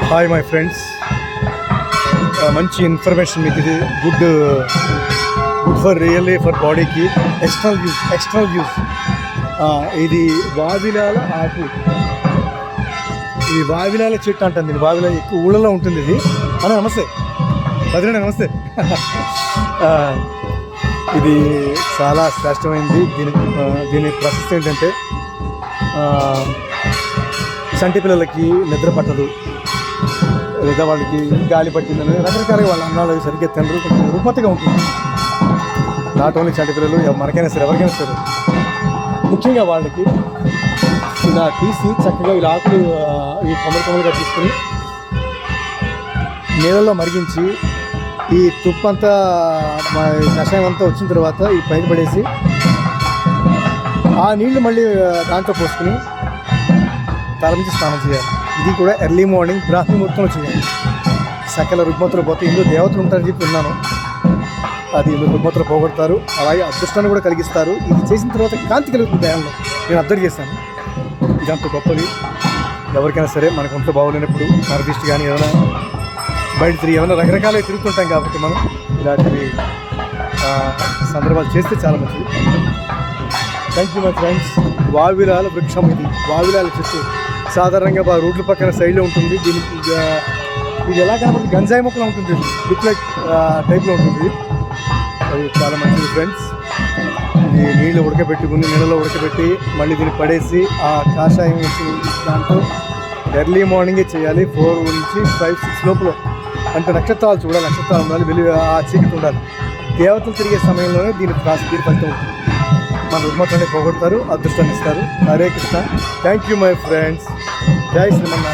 Hi my friends మంచి information మీకు ఇది. Good good for really for బాడీకి ఎక్స్ట్రల్ యూస్ ఎక్స్ట్రల్ యూస్ ఇది వావిలాల ఆకు. ఇది వావిలాల చెట్టు అంటుంది ఇది వావిలాల ఎక్కువ ఊళ్ళలో ఉంటుంది ఇది. అన్న నమస్తే. వదిలేండి నమస్తే. ఇది చాలా శ్రేష్టమైంది. దీని దీని ప్రశస్తి ఏంటంటే చంటి పిల్లలకి నిద్ర పట్టదు. లేదా వాళ్ళకి గాలి పట్టిందని రకరకాలుగా వాళ్ళ అన్నాలు సరిగ్గా తినరు కొంచెం రుగ్మతగా ఉంటుంది. నాట్ ఓన్లీ చంటి పిల్లలు మనకైనా సరే ఎవరికైనా సరే. ముఖ్యంగా వాళ్ళకి ఇలా తీసి చక్కగా ఇలా ఆకులు ఈ కొమ్మలు కొమ్మలుగా తీసుకుని నీళ్ళలో మరిగించి ఈ తుప్పు అంతా కషాయం అంతా వచ్చిన తర్వాత ఈ పైన పడేసి ఆ నీళ్ళు మళ్ళీ దాంట్లో పోసుకుని తల నుంచి స్నానం చేయాలి. ఇది కూడా ఎర్లీ మార్నింగ్ బ్రాహ్మీ ముహూర్తంలో చేయాలి. సకల రుగ్మతులు పోతే ఇందులో దేవతలు ఉంటారని చెప్పి విన్నాను. అది ఇందులో రుగ్మతులు పోగొడతారు. అలాగే అదృష్టాన్ని కూడా కలిగిస్తారు. ఇది చేసిన తర్వాత కాంతి కలుగుతుంది దేహంలో. నేను అబ్జర్వ్ చేశాను. ఇదంత గొప్పది. ఎవరికైనా సరే మనకు ఒంట్లో బాగోలేనప్పుడు మరదిష్టి కానీ ఏదైనా బయట తిరిగి ఏమైనా రకరకాలు తిరుగుతుంటాం కాబట్టి మనం ఇలాంటివి సందర్భాలు చేస్తే చాలా మంచిది. థ్యాంక్ యూ మై ఫ్రెండ్స్ వావిలాల వృక్షం ఇది. వావిలాల చెట్టు. సాధారణంగా బాగా రోడ్ల పక్కన సైడ్లో ఉంటుంది. దీనికి ఇది ఎలా కనబడుతుంది గంజాయి మొక్కలో ఉంటుంది. లుక్ టైప్లో ఉంటుంది. అది చాలా మంచిది ఫ్రెండ్స్ ఇది నీళ్ళు ఉడకబెట్టుకుని నీళ్ళలో ఉడకబెట్టి మళ్ళీ దీన్ని పడేసి ఆ కాషాయం దాంట్లో ఎర్లీ మార్నింగే చేయాలి. ఫోర్ నుంచి ఫైవ్ సిక్స్ లోపల అంటే నక్షత్రాలు చూడాలి. నక్షత్రాలు ఉండాలి వెళ్ళి ఆ చీకటి ఉండాలి. దేవతలు తిరిగే సమయంలోనే దీని ప్రాసెస్ దీని ఫలితం ఉంటుంది. మన రుగ్మతని పోగొడతారు అదృష్టాన్ని ఇస్తారు. Hare Krishna. Thank you my friends Jai Sriman